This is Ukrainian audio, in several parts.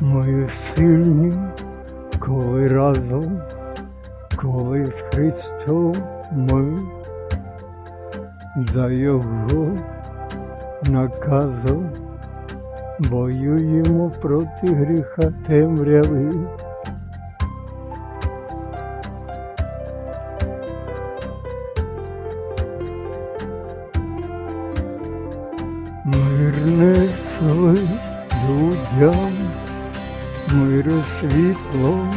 Ми сильні, коли разом, коли з Христом ми за Його наказом воюємо проти гріха темряви. Мир несли людям, мир і світло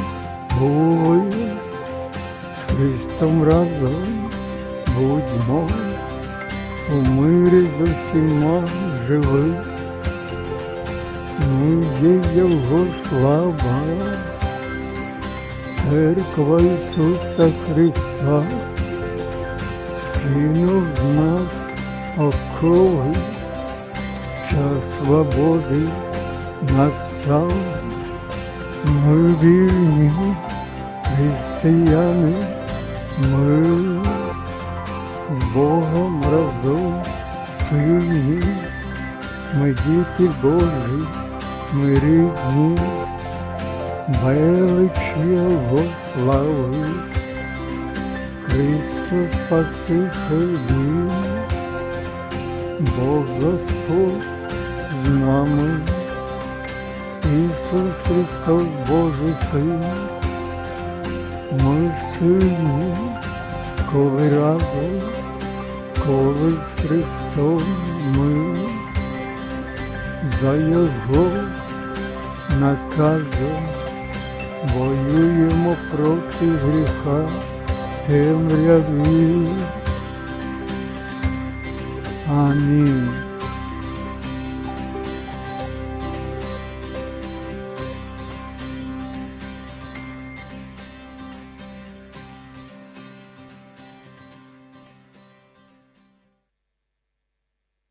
були, з Христом разом будьмо, у мирі з усіма живи, ми є Його слава, церква Ісуса Христа, скинув з нас окови, час свободи настав, Вільні християни, ми Богом сильні, ми діти Божі, ми рідні, велич Його слави, Христос Спаситель Бог Господь з нами, Ісус Христос Божий Син, ми сильні, коли разом, коли з Христом ми, за Його наказом воюємо проти гріха темряві. Амінь.